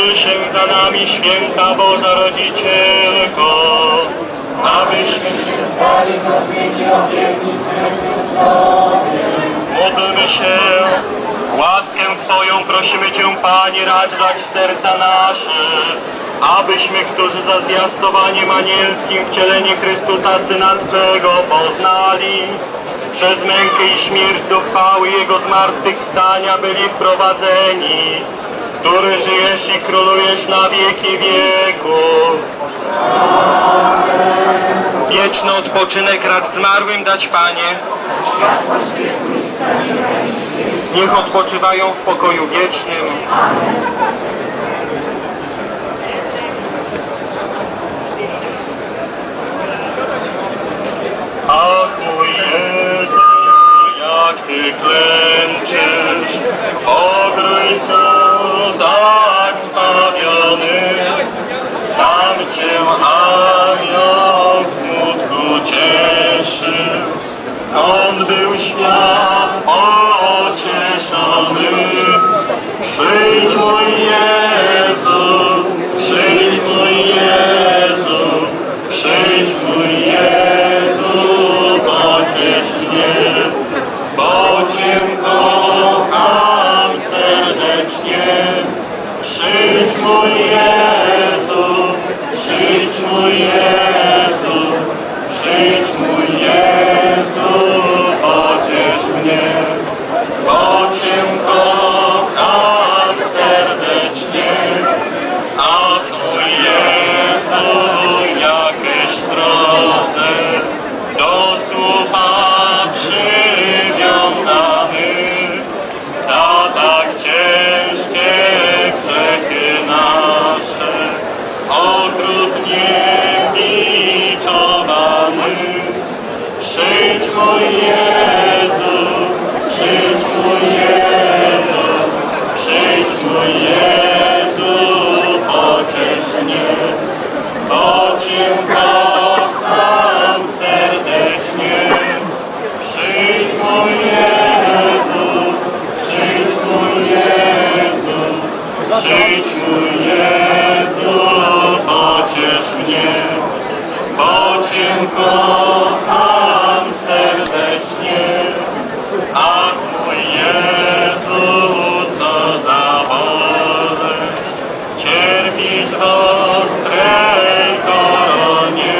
Módl się za nami, święta Boża Rodzicielko, abyśmy się stali godnymi obietnic Chrystusowych. Módlmy się, łaskę Twoją prosimy Cię, Panie, racz dać w serca nasze, abyśmy, którzy za zwiastowaniem anielskim wcielenie Chrystusa, Syna Twego, poznali, przez mękę i śmierć do chwały Jego zmartwychwstania byli wprowadzeni, który żyjesz i królujesz na wieki wieków. Wieczny odpoczynek racz zmarłym dać, Panie. Niech odpoczywają w pokoju wiecznym. Ach mój Jezu, jak Ty klęczysz, ogrójcu mój Jezu, pociesz mnie, bo Cię kocham serdecznie. Ach mój Jezu, co za boleść, cierpisz w ostrej koronie,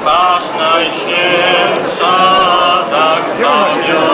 twarz najświętsza zakrwawiona,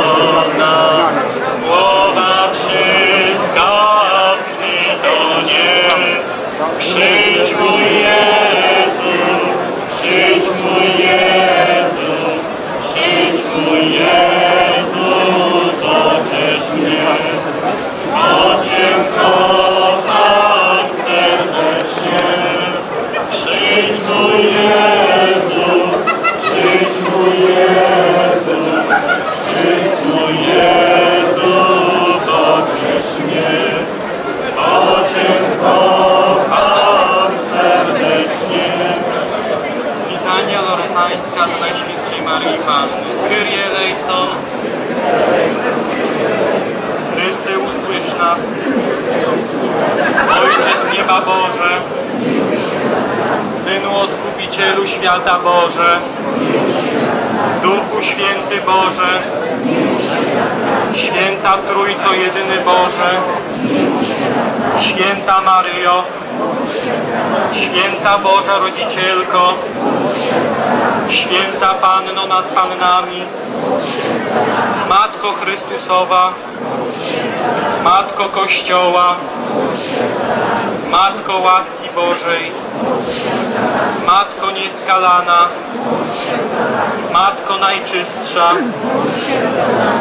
Maryi Panny. Kyrie eleison. Usłysz nas. Ojcze z nieba Boże, Synu Odkupicielu świata Boże, Duchu Święty Boże, Święta Trójco Jedyny Boże, Święta Maryjo, Święta Boża Rodzicielko, Święta Panno nad Pannami, Matko Chrystusowa, Matko Kościoła, Matko łaski Bożej, Matko nieskalana, Matko najczystsza,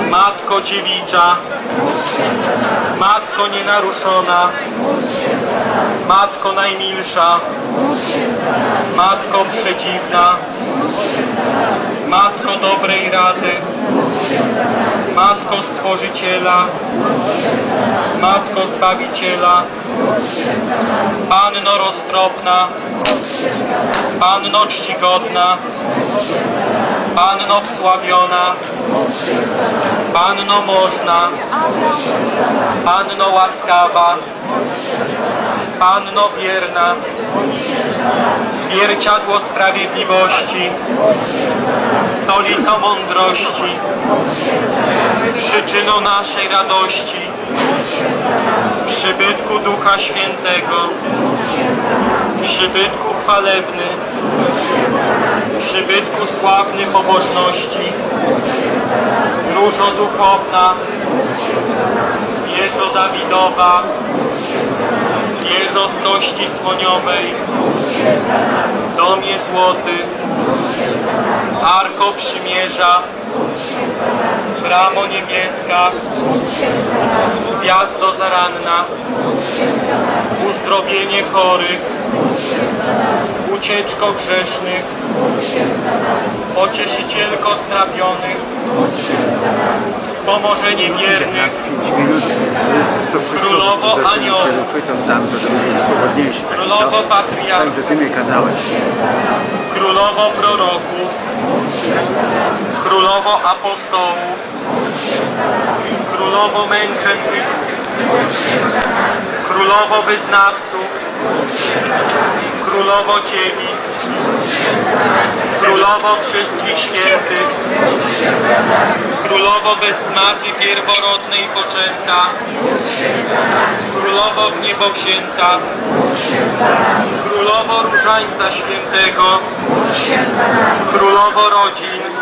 Matko Dziewicza, Matko nienaruszona, Matko najmilsza, Matko przedziwna, Matko dobrej rady, Matko Stworzyciela, Matko Zbawiciela, Panno roztropna, Panno czcigodna, Panno wsławiona, Panno można, Panno łaskawa, Panno wierna, zwierciadło sprawiedliwości, stolico mądrości, przyczyną naszej radości, przybytku Ducha Świętego, przybytku chwalebny, przybytku sławny pobożności, różo duchowna, wieżo Dawidowa, wieżo z słoniowej, domie złoty, arko przymierza, bramo niebieska, gwiazdo zaranna, uzdrowienie chorych, ucieczko grzesznych, pocieszycielko strapionych, wspomożenie wiernych, 5 minut z- to wszystko Królowo aniołów. Królowo patriarchów. Królowo proroków, królowo apostołów, królowo męczennik, królowo wyznawców, królowo dziewic, królowo wszystkich świętych, królowo bez zmazy pierworodnej poczęta, królowo w niebo wzięta, królowo różańca świętego, królowo rodzin,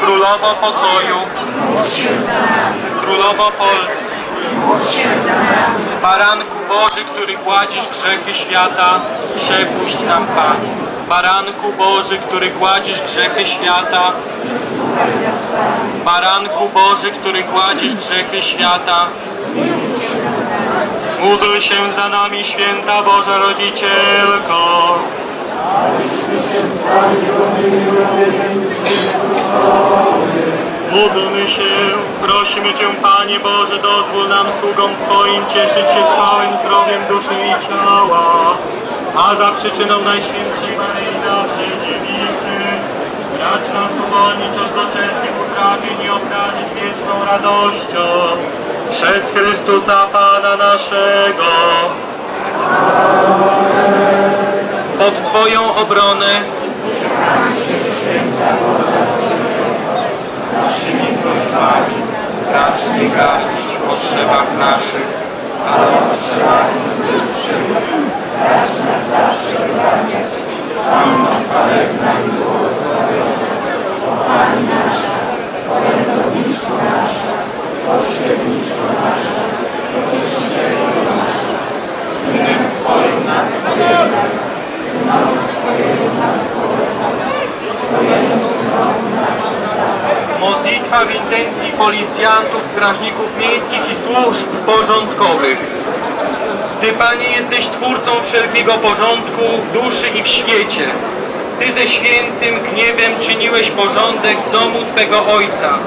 królowo pokoju, królowo Polski, Baranku Boży, który gładzisz grzechy świata, przepuść nam Panie. Baranku Boży, który gładzisz grzechy świata, Baranku Boży, który gładzisz grzechy świata, módl się za nami, święta Boża Rodzicielko. Módlmy się, prosimy Cię, Panie Boże, dozwól nam sługom Twoim cieszyć się trwałym zdrowiem duszy i ciała, a za przyczyną Najświętszej Maryi naszej dziewicy, racz nas uwolnić od doczesnych utrapień i obdarzyć wieczną radością. Przez Chrystusa Pana naszego. Pod Twoją obronę. Naszymi prośbami, racz nie gardzić w potrzebach naszych, ale potrzebami zbywczych. Racz nas zawsze wyganiać, Panno chwalebna i błogosławiona, policjantów, strażników miejskich i służb porządkowych. Ty, Panie, jesteś Twórcą wszelkiego porządku w duszy i w świecie. Ty ze świętym gniewem czyniłeś porządek w domu Twego Ojca.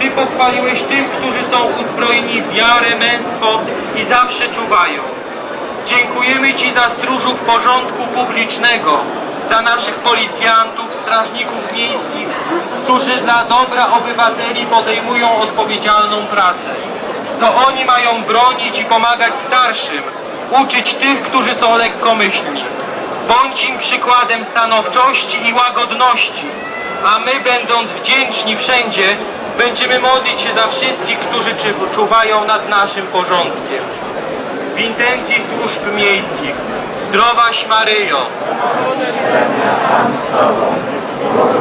Ty pochwaliłeś tych, którzy są uzbrojeni w wiarę, męstwo i zawsze czuwają. Dziękujemy Ci za stróżów porządku publicznego, za naszych policjantów, strażników miejskich, którzy dla dobra obywateli podejmują odpowiedzialną pracę. To oni mają bronić i pomagać starszym, uczyć tych, którzy są lekkomyślni. Bądź im przykładem stanowczości i łagodności, a my, będąc wdzięczni wszędzie, będziemy modlić się za wszystkich, którzy czuwają nad naszym porządkiem. W intencji służb miejskich. Zdrowaś Maryjo, błogosławiona